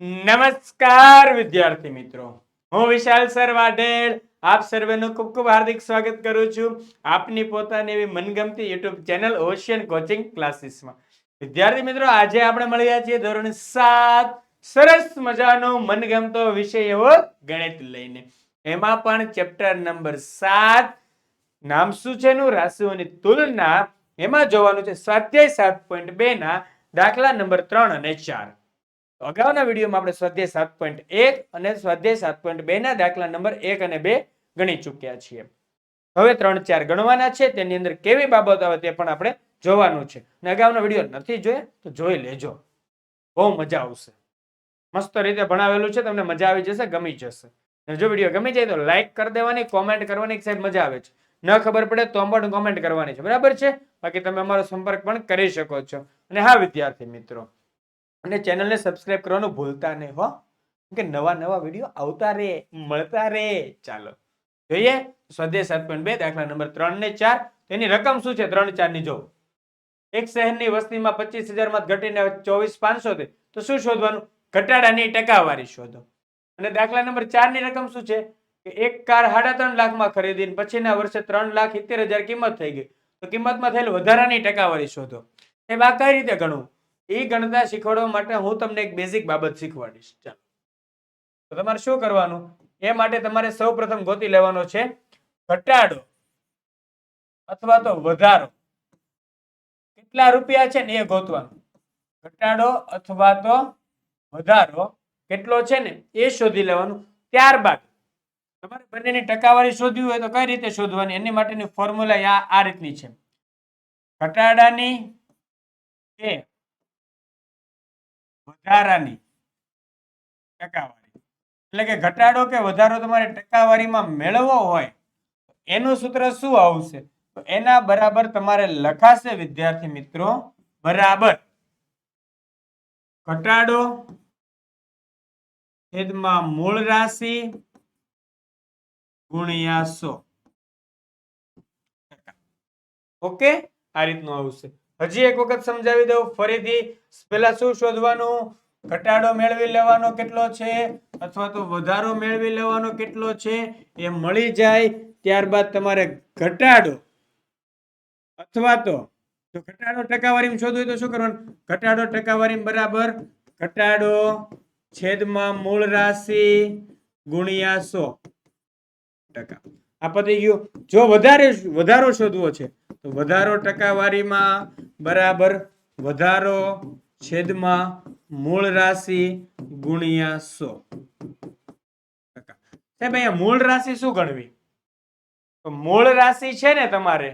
નમસ્કાર, વિદ્યાર્થી મિત્રો. હું વિશાલ સર વાઢેર આપ સર્વેનું ખૂબ ખૂબ હાર્દિક સ્વાગત કરું છું આપની પોતાની એવી મનગમતી યુટ્યુબ ચેનલ ઓશિયન કોચિંગ ક્લાસીસમાં વિદ્યાર્થી મિત્રો, આજે આપણે મળ્યા છીએ ધોરણ સાત. સરસ મજાનો મનગમતો વિષય એવો ગણિત લઈને. એમાં પણ ચેપ્ટર નંબર સાત. નામ શું છે એનું? રાશિઓની તુલના. એમાં જોવાનું છે સ્વાધ્યાય સાત પોઈન્ટ બે ના દાખલા નંબર ત્રણ અને ચાર. અગાઉના વિડીયોમાં આપણે સ્વાધ્યાય સાત પોઈન્ટ એક અને સ્વાધ્યાય સાત પોઈન્ટ બે ના દાખલા નંબર એક અને બે ગણી ચૂક્યા છીએ. હવે ત્રણ ચાર ગણવાના છે, તેની અંદર કેવી બાબત આવે તે પણ આપણે જોવાનું છે. અને અગાઉનો વીડિયો નથી જોયે, તો જોઈ લેજો. બહુ મજા આવશે. મસ્ત રીતે ભણાવેલું છે, તમને મજા આવી જશે, ગમી જશે. અને જો વીડિયો ગમી જાય તો લાઈક કરી દેવાની, કોમેન્ટ કરવાની સાહેબ મજા આવે છે. ન ખબર પડે તો પણ કોમેન્ટ કરવાની છે. બરાબર છે? બાકી તમે અમારો સંપર્ક પણ કરી શકો છો. અને હા, વિદ્યાર્થી મિત્રો અને ચેનલને સબસ્ક્રાઇબ કરવાનું ભૂલતા નહીં, હો. કે નવા નવા વીડિયો આવતા રહે મળતા રહે ચાલો, જોઈએ સ્વદેશ સાત પોઈન્ટ બે, દાખલા નંબર ત્રણ ને ચાર. તેની રકમ શું છે? ત્રણ ચારની, જો. એક શહેરની વસ્તીમાં પચીસ હજારમાં ઘટીને ચોવીસ પાંચસો થઈ તો શું શોધવાનું? ઘટાડાની ટકાવારી શોધો. અને દાખલા નંબર ચારની રકમ શું છે? કે એક કાર સાડા ત્રણ લાખમાં ખરીદીને પછીના વર્ષે ત્રણ લાખ સિત્તેર હજાર કિંમત થઈ ગઈ. તો કિંમતમાં થયેલ વધારાની ટકાવારી શોધો. એ આ કઈ રીતે ગણવું? એ ગણતા શીખવાડવા માટે હું તમને એક બેઝિક બાબત શીખવાડીશ. ચાલો. તો તમારે શું કરવાનું? એ માટે તમારે સૌ પ્રથમ ગોતી લેવાનો છે ઘટાડો અથવા તો વધારો. કેટલા રૂપિયા છે ને એ ગોતવાનું? ઘટાડો અથવા તો વધારો કેટલો છે ને એ શોધી લેવાનું. ત્યારબાદ તમારે બંનેની ટકાવારી શોધવી હોય તો કઈ રીતે શોધવાની? એની માટેની ફોર્મ્યુલા આ આ રીતની છે. ઘટાડાની કે વધારાની ટકાવારી. એટલે કે ઘટાડો કે વધારો તમારે ટકાવારીમાં મેળવવો હોય એનું સૂત્ર શું આવશે? તો એના બરાબર તમારે લખાશે, વિદ્યાર્થી મિત્રો, બરાબર. ઘટાડો છેદમાં મૂળ રાશિ ગુણ્યા સો. ઓકે? આ રીતનું આવશે. હજી એક વખત સમજાવી દઉં. ફરીથી પહેલા શું શોધવાનું? ઘટાડો મેળવી લેવાનો કેટલો છે? અથવા તો વધારો મેળવી લેવાનો કેટલો છે? એ મળી જાય. ત્યારબાદ તમારે ઘટાડો અથવા તો જો ઘટાડો ટકાવારી શોધવું હોય તો શું કરવાનું? ઘટાડો ટકાવારી બરાબર ઘટાડો છેદમાં મૂળ રાશિ ગુણ્યા સો ટકા. આ પતી ગયું. જો વધારે, વધારો શોધવો છે વધારો ટકાવારીમાં બરાબર વધારો છેદમાં મૂળ રાશિ ગુણ્યા સો. સાહેબ, અહીંયા મૂળ રાશિ શું ગણવી? તો મૂળ રાશિ છે ને તમારે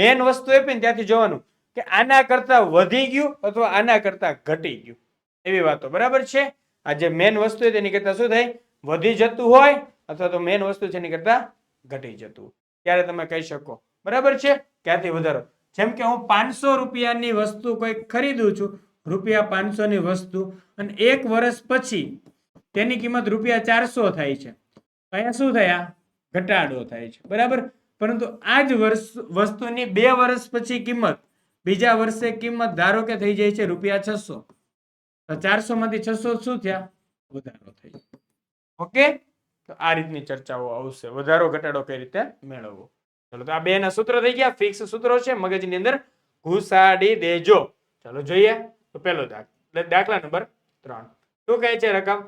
મેન વસ્તુ આપી ને ત્યાંથી જોવાનું, કે આના કરતા વધી ગયું અથવા આના કરતા ઘટી ગયું. એવી વાતો, બરાબર છે? આ જે મેન વસ્તુ તેની કરતા શું થાય? વધી જતું હોય અથવા તો મેન વસ્તુ છે એની કરતા ઘટી જતું ત્યારે તમે કહી શકો. બરાબર છે? ક્યાંથી વધારો? જેમ કે હું પાંચસો રૂપિયાની વસ્તુ કોઈ ખરીદું છું, રૂપિયા પાંચસો ની વસ્તુ, અને એક વર્ષ પછી તેની કિંમત રૂપિયા ચારસો થાય છે. અહીંયા શું થયા? ઘટાડો થાય છે. બરાબર? પરંતુ આ જ વર્ષ, વસ્તુની બે વર્ષ પછી કિંમત, બીજા વર્ષે કિંમત ધારો કે થઈ જાય છે રૂપિયા છસો. તો ચારસો માંથી છસો શું થયા? વધારો થઈ ઓકે? તો આ રીતની ચર્ચાઓ આવશે. વધારો, ઘટાડો કઈ રીતે મેળવવો? ચલો, તો આ બે ના સૂત્ર થઈ ગયા. ફિક્સ સૂત્રો છે, મગજની અંદર ઘુસાડી દેજો. ચલો, જોઈએ. તો પેલો દાખલો દાખલા નંબર ત્રણ. શું કહે છે રકમ?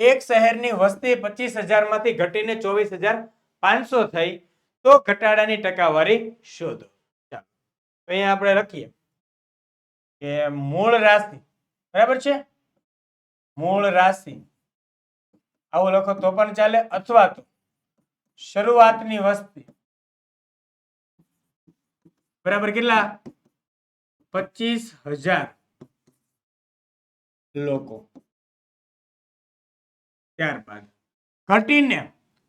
એક શહેરની વસ્તી પચીસમાંથી ઘટીને ચોવીસ પાંચસો થઈ, તો ઘટાડાની ટકાવારી શોધો. ચાલો અહીંયા આપણે લખીએ કે મૂળ રાશિ, બરાબર છે? મૂળ રાશિ. આવું લખો તો પણ ચાલે, અથવા તો શરૂઆતની વસ્તી. બરાબર કેટલા? પચીસ હજાર લોકો. ત્યારબાદ ઘટીને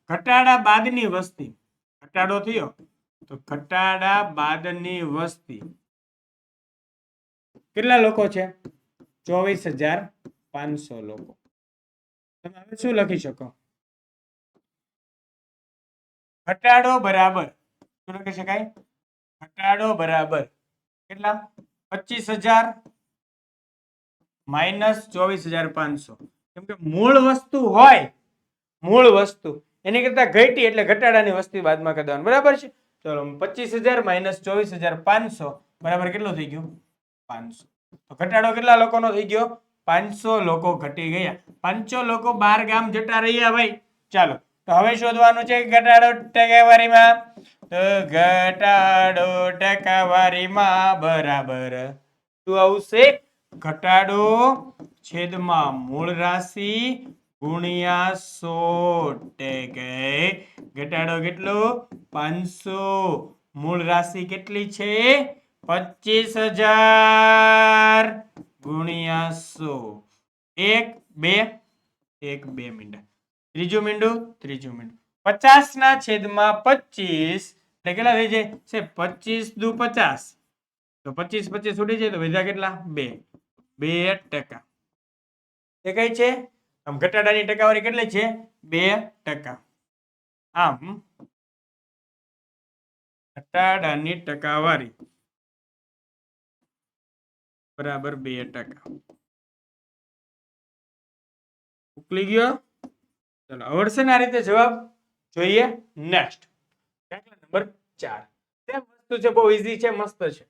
ઘટાડા બાદની વસ્તી. ઘટાડો થયો તો ઘટાડા બાદની વસ્તી. કેટલા લોકો છે? ચોવીસ હજાર પાંચસો લોકો. તમે હવે શું લખી શકો? ઘટાડો બરાબર. શું લખી શકાય? ઘટાડો બરાબર. કેટલા? પચીસ હજાર માઇનસ ચોવીસ હજાર પાંચસો. કેમ કે મૂળ વસ્તુ હોય, મૂળ વસ્તુ, એની કરતા ઘટી એટલે ઘટાડાની વસ્તુ બાદમાં કરવાનું બરાબર છે? ચલો પચીસ હજાર માઇનસ ચોવીસ હજાર પાંચસો, બરાબર કેટલું થઈ ગયું? પાંચસો. તો ઘટાડો કેટલા લોકોનો થઈ ગયો? પાંચસો લોકો ઘટી ગયા. પાંચસો લોકો બાર ગામ જતા રહ્યા ભાઈ. ચાલો તો હવે શોધવાનું છે ઘટાડો ટકાવારીમાં. તો ઘટાડો ટકાવારીમાં બરાબર. શું આવશે? ઘટાડો છેદમાં મૂળ રાશિ ગુણ્યા સો ટકે. ઘટાડો કેટલો? પાંચસો. મૂળ રાશિ કેટલી છે? પચીસ હજાર ગુણ્યા સો. એક, બે. એક, બે મીંડા ત્રીજું મીંડું? ત્રીજું મીંડું. પચાસ ના છેદમાં પચીસ. એટલે કેટલા થઈ જાય? પચીસ દુ પચાસ. તો પચીસ પચીસ ઉડી જાય તો વધ્યા કેટલા? બે. બે ટકા. એ કઈ છે? આમ ઘટાડાની ટકાવારી કેટલી છે? બે ટકા. આમ ઘટાડાની ટકાવારી. બરાબર બે ટકા. ઉકલી ગયો? ચલો, આવડશે ને આ રીતે જવાબ? જોઈએ નેક્સ્ટ દાખલા નંબર ચાર. સેમ વસ્તુ છે, બહુ ઈઝી છે, મસ્ત છે.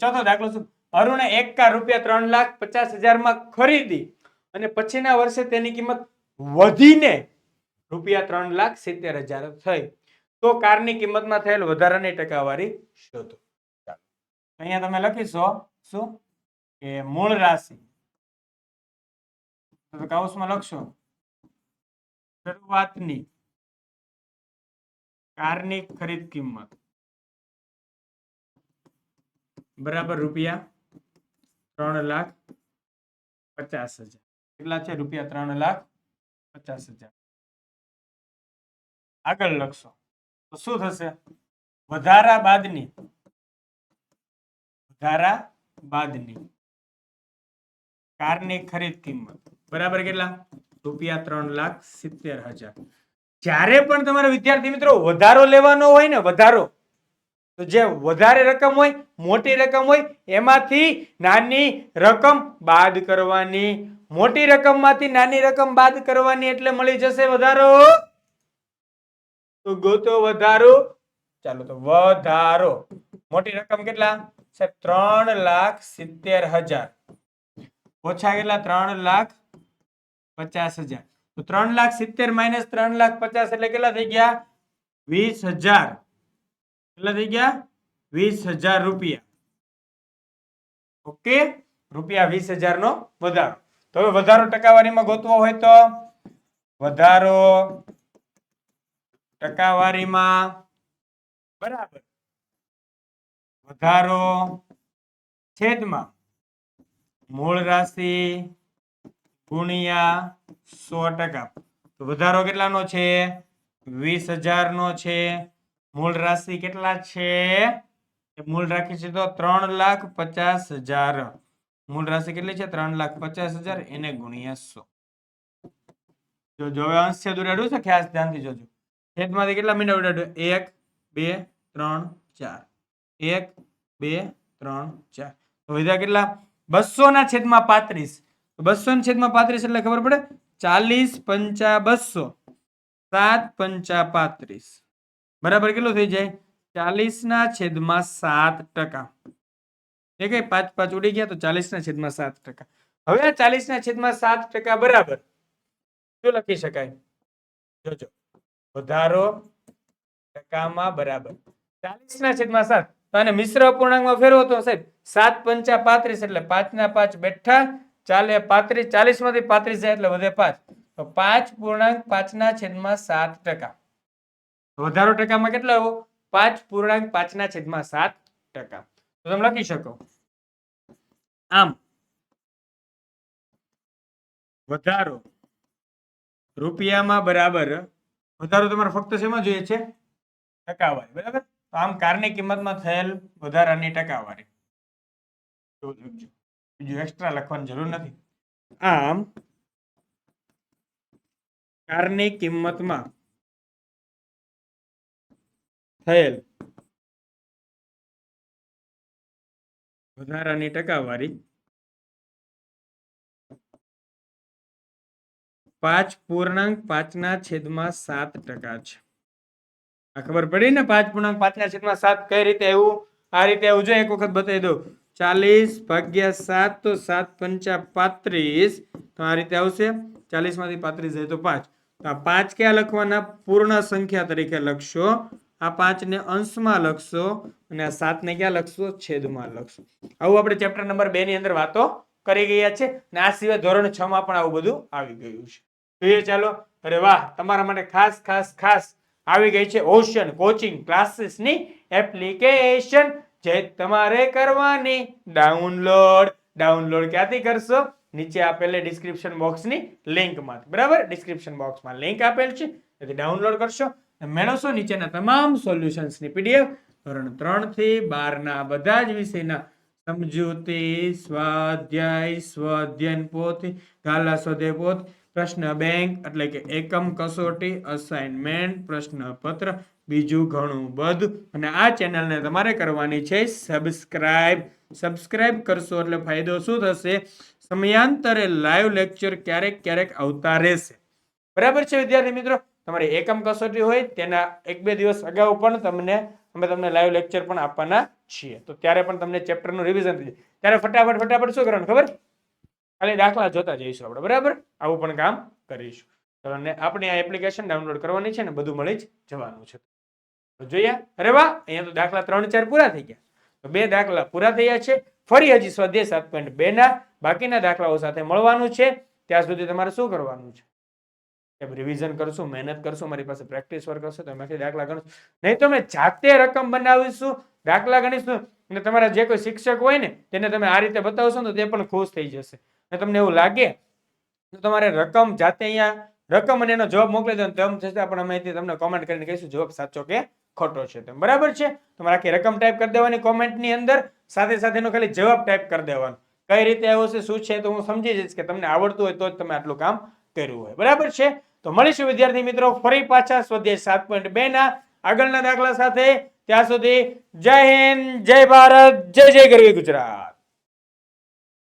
ચોથો દાખલો શું? અરુણે એક કાર રૂપિયા ત્રણ લાખ પચાસ હજારમાં ખરીદી અને પછીના વર્ષે તેની કિંમત વધીને રૂપિયા ત્રણ લાખ સિત્તેર હજાર થઈ. તો કારની કિંમતમાં થયેલ વધારાની ટકાવારી શોધો. અહીંયા તમે લખીશો, શું? કે મૂળ રાશિ. કાઉસમાં લખશો. શરૂઆતની કારની ખરીદ કિંમત. બરાબર રૂપિયા ત્રણ લાખ પચાસ હજાર. કેટલા છે રૂપિયા ત્રણ લાખ પચાસ હજાર? આગળ લખશો. તો શું થશે? વધારા બાદની. વધારા બાદની. કારની ખરીદ કિંમત. બરાબર કેટલા? રૂપિયા ત્રણ લાખ સિત્તેર હજાર. જ્યારે પણ તમારે વિદ્યાર્થી મિત્રો વધારો લેવાનો હોય ને, વધારો, તો જે વધારે રકમ હોય, મોટી રકમ હોય, એમાંથી નાની રકમ બાદ કરવાની. મોટી રકમમાંથી નાની રકમ બાદ કરવાની એટલે મળી જશે વધારો. તો ગોતો વધારો. ચાલો તો વધારો. મોટી રકમ કેટલા? સાહેબ, ત્રણ લાખ સિત્તેર હજાર. ઓછા કેટલા? ત્રણ લાખ પચાસ હજાર. તો ત્રણ લાખ સિત્તેર માઇનસ ત્રણ લાખ પચાસ એટલે કેટલા થઈ ગયા? વીસ હજાર. કેટલા થઈ ગયા? વીસ હજાર રૂપિયા. ઓકે? રૂપિયા વીસ હજાર નો વધારો. તો હવે વધારો ટકાવારીમાં ગોતવો હોય તો? વધારો ટકાવારીમાં બરાબર. વધારો છેદમાં મૂળ રાશિ ગુણ્યા સો ટકા. તો વધારો કેટલાનો છે? વીસ હજારનો છે. મૂળ રાશિ કેટલા છે? મૂળ રાખી છે તો ત્રણ લાખ પચાસ હજાર. મૂળ રાશિ કેટલી છે? ત્રણ લાખ પચાસ હજાર. એને ગુણ્યા સો. જો જો હવે અંશ છે ઉડાડ્યું છે? ખાસ ધ્યાનથી જોજો. છેદમાંથી કેટલા મીંડા ઉડાડ્યું? એક, બે, ત્રણ, ચાર. એક, બે, ત્રણ, ચાર. તો વિધા કેટલા? બસો ના છેદમાં પાંત્રીસ. બસો ને છેદમાં પાંત્રીસ એટલે ખબર પડે? ચાલીસ પંચા બસો. સાત પંચા પાંત્રીસ. બરાબર કેટલું થઈ જાય? ચાલીસ ના છેદમાં સાત ટકા. એ કઈ પાંચ પાંચ ઉડી ગયા તો ચાલીસ ના છેદમાં સાત ટકા. હવે આ ચાલીસ ના છેદમાં સાત ટકા બરાબર. શું લખી શકાય? જોજો. વધારો ટકામાં બરાબર. ચાલીસ ના છેદમાં સાત. તો આને મિશ્ર અપૂર્ણાંકમાં ફેરવો તો સાહેબ, સાત પંચા પાંત્રીસ એટલે પાંચ ના પાંચ બેઠા ચાલે પાંત્રીસ ચાલીસમાંથી પાંત્રીસ જાય એટલે વધે પાંચ. તો પાંચ પૂર્ણાંક પાંચના છેદમાં સાત ટકા. વધારો ટકામાં કેટલો આવ્યો? પાંચ પૂર્ણાંક પાંચના છેદમાં સાત ટકા. તો તમે લખી શકો. આમ. વધારો રૂપિયામાં બરાબર, વધારો તમારે ફક્ત શેમાં જોઈએ છે? ટકાવારી, બરાબર? તો આમ કારની કિંમતમાં થયેલ વધારાની ટકાવારી. બીજું એક્સ્ટ્રા લખવાની જરૂર નથી. આમ કારની કિંમતમાં થયેલ વધારાની ટકાવારી પાંચ પૂર્ણાંક પાંચના છેદમાં સાત ટકા છે. આ ખબર પડી ને પાંચ પૂર્ણાંક પાંચના છેદમાં સાત કઈ રીતે એવું આ રીતે એવું જો એક વખત બતાવી દઉં. ચાલીસ ભાગ્યા સાત તો સાત પંચા પાંત્રીસ. તો આ રીતે આવશે. ચાલીસમાંથી પાંત્રીસ જાય તો પાંચ. તો આ પાંચ ક્યાં લખવાના? પૂર્ણ સંખ્યા તરીકે લખશો. આ પાંચને અંશમાં લખશો અને આ સાતને ક્યાં લખશો? છેદમાં લખશો. આવું આપણે ચેપ્ટર નંબર બે ની અંદર વાતો કરી ગયા છે અને આ સિવાય ધોરણ છ માં પણ આવું બધું આવી ગયું છે. જોઈએ ચાલો. અરે વાહ, તમારા માટે ખાસ ખાસ ખાસ આવી ગઈ છે ઓશન કોચિંગ ક્લાસીસની એપ્લિકેશન જે તમારે કરવાની. ડાઉનલોડ ડાઉનલોડ ક્યાંથી કરશો? નીચે આપેલ ડિસ્ક્રિપ્શન બોક્સની લિંકમાં બરાબર? ડિસ્ક્રિપ્શન બોક્સમાં લિંક આપેલ છે. એટલે ડાઉનલોડ કરશો. મેળવશો નીચેના તમામ સોલ્યુશન્સની પીડીએફ ધોરણ ત્રણથી બારના બધા જ વિષયના સમજૂતી, સ્વાધ્યાય સ્વાધ્યન પોથી ગાલા સ્વાધ્યાય પોથ, પ્રશ્ન બેંક એટલે કે એકમ કસોટી અસાઇનમેન્ટ પ્રશ્નપત્ર બીજું ઘણું બધું. અને આ ચેનલને તમારે કરવાની છે સબસ્ક્રાઇબ સબસ્ક્રાઇબ કરશો એટલે ફાયદો શું થશે? સમયાંતરે લાઈવ લેક્ચર ક્યારેક ક્યારેક આવતા રહેશે. બરાબર છે વિદ્યાર્થી મિત્રો? તમારી એકમ કસોટી હોય તેના એક બે દિવસ અગાઉ પણ તમને અમે તમને લાઈવ લેક્ચર પણ આપવાના છીએ. તો ત્યારે પણ તમને ચેપ્ટરનું રિવિઝન થઈ જાય. ત્યારે ફટાફટ ફટાફટ શું કરવાનું ખબર? ખાલી દાખલા જોતા જઈશું આપણે. બરાબર? આવું પણ કામ કરીશું. અને આપણે આ એપ્લિકેશન ડાઉનલોડ કરવાની છે ને બધું મળી જ જવાનું છે. જોઈએ. અરે વાહ, અહીંયા તો દાખલા ત્રણ ચાર પૂરા થઈ ગયા. બે દાખલા પૂરા થયા છે. ફરી હજી સ્વાધ્યાય સાત પોઈન્ટ બે ના બાકીના દાખલાઓ સાથે મળવાનું છે. ત્યાં સુધી તમારે શું કરવાનું છે? રિવિઝન કરશું, મહેનત કરશું, મારી પાસે પ્રેક્ટિસ વર્ક હશે, તો એમાંથી દાખલા ગણશું. નહીં તો મેં જાતે રકમ બનાવીશું, દાખલા ગણીશું. અને તમારા જે કોઈ શિક્ષક હોય ને, તેને તમે આ રીતે બતાવશો ને તો તે પણ ખુશ થઈ જશે. અને તમને એવું લાગે, તો તમારે રકમ જાતે અહીંયા, રકમ અને એનો જવાબ મોકલી દો તેમ છતાં પણ અમે તમને કોમેન્ટ કરીને કહીશું, જવાબ સાચો કે ખોટો છે તેમ. બરાબર છે? તમારે આખી રકમ ટાઈપ કરી દેવાની કોમેન્ટની અંદર, સાથે સાથેનો ખાલી જવાબ ટાઈપ કરી દેવાનો. કઈ રીતે આવ્યો છે, શું છે, તો હું સમજી જઈશ કે તમને આવડતું હોય તો જ તમે આટલું કામ કર્યું હોય. બરાબર છે? તો મળીશું વિદ્યાર્થી મિત્રો ફરી પાછા સ્વાધ્યાય સાત પોઈન્ટ બે ના આગળના દાખલા સાથે. ત્યાં સુધી જય હિન્દ, જય ભારત, જય જય ગરવી ગુજરાત.